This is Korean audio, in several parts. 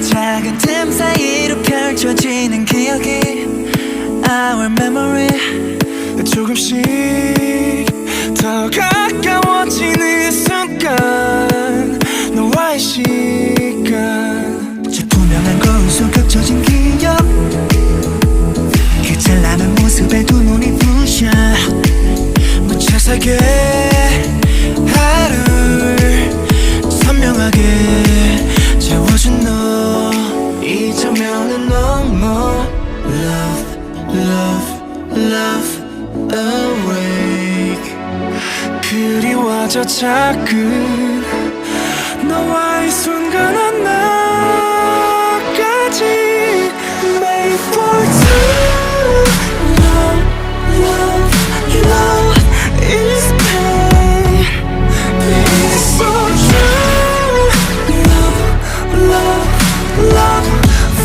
작은 틈 사이로 펼쳐지는 기억이 Our memory 조금씩 더 가까워지는 순간 너의 시간. 저 투명한 거울 속 겹쳐진 기억. 그 찬란한 모습에 두 눈이 부셔. 묻혀 살게 그리워져 자꾸 너와의 순간 하나까지 Made for two Love, love, love is pain It's so true Love, love, love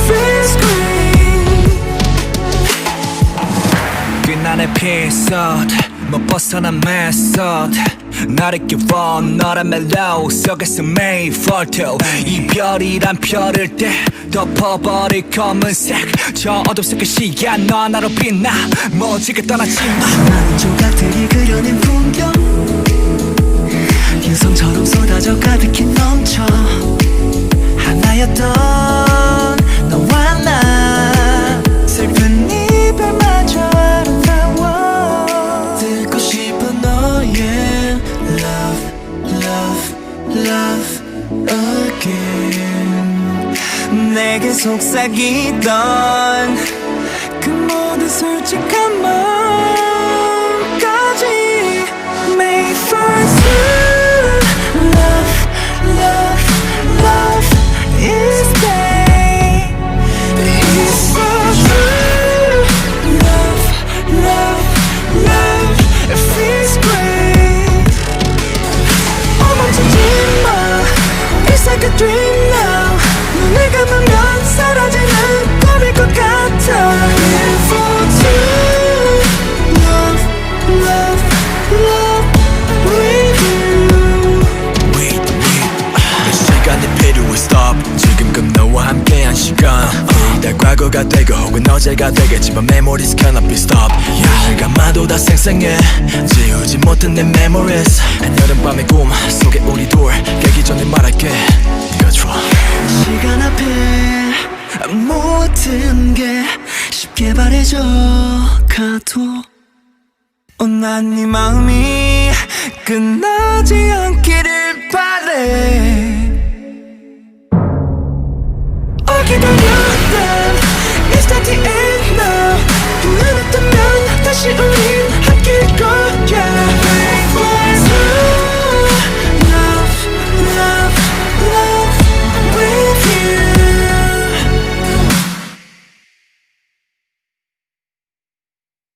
feels great 끝나는 에피소드 못 벗어난 메소드. 나를 끼워 너란 멜로 속에서 made for two 이별이란 별을 때 덮어버릴 검은색. 저 어둠 속의 시야 너 하나로 빛나. 멋지게 떠나지 마. 많은 조각들이 again. 내게 속삭이던 그 모든 솔직한 마 과거가 되고 혹은 어제가 되겠지만 memories cannot be stopped. yeah. 감아도 다 생생해. 지우지 못한 내 memories. 한여름밤의 꿈 속에 우리 둘. 깨기 전에 말할게. 네가 좋아. 시간 앞에 모든 게 쉽게 바래져 가도 어, 난네 마음이 끝나지 않기를 바래